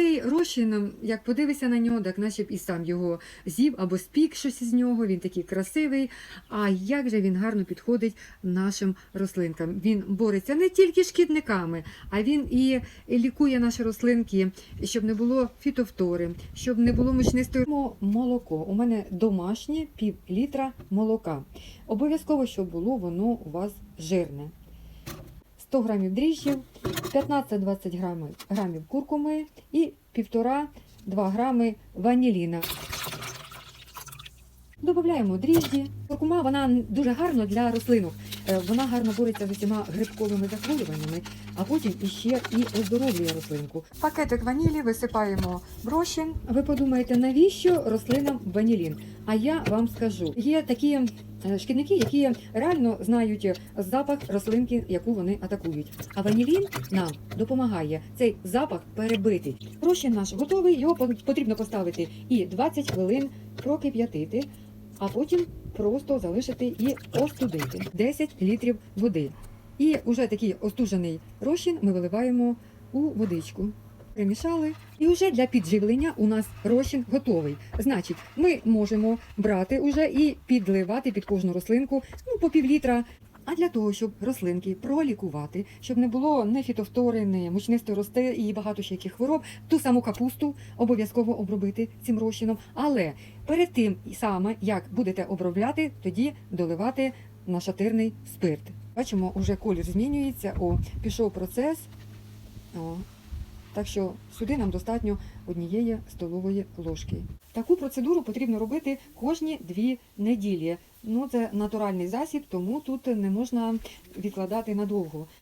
Цей розчин, як подивишся на нього, так наче б і сам його з'їв або спік щось із нього. Він такий красивий. А як же він гарно підходить нашим рослинкам? Він бореться не тільки шкідниками, а він і лікує наші рослинки, щоб не було фітофтори, щоб не було мучнистої Мо- молоко. У мене домашнє пів літра молока. Обов'язково, щоб було воно у вас жирне. 100 грамів дріжджів, 15-20 грамів, грамів куркуми і 1,5-2 грами ваніліна. Додаємо дріжджі. Куркума вона дуже гарна для рослинок. Е, Вона гарно бореться з усіма грибковими захворюваннями, а потім іще і оздоровлює рослинку. Пакетик ванілі висипаємо в розчин. Ви подумаєте, навіщо рослинам ванілін? А я вам скажу: є такі е, шкідники, які реально знають запах рослинки, яку вони атакують. А ванілін нам допомагає цей запах перебити. Розчин наш готовий, його потрібно поставити і 20 хвилин прокип'ятити, а потім просто залишити і остудити 10 літрів води. І вже такий остужений розчин ми виливаємо у водичку. Перемішали, і вже для підживлення у нас розчин готовий. Значить, ми можемо брати уже і підливати під кожну рослинку ну, по пів літра. А для того, щоб рослинки пролікувати, щоб не було ні фітофтори, ні мучнистої рости і багато ще яких хвороб, ту саму капусту обов'язково обробити цим розчином. Але перед тим саме, як будете обробляти, тоді доливати нашатирний спирт. Бачимо, уже колір змінюється. О, пішов процес. О, так що сюди нам достатньо однієї столової ложки. Таку процедуру потрібно робити кожні дві неділі. Ну, це натуральний засіб, тому тут не можна відкладати надовго.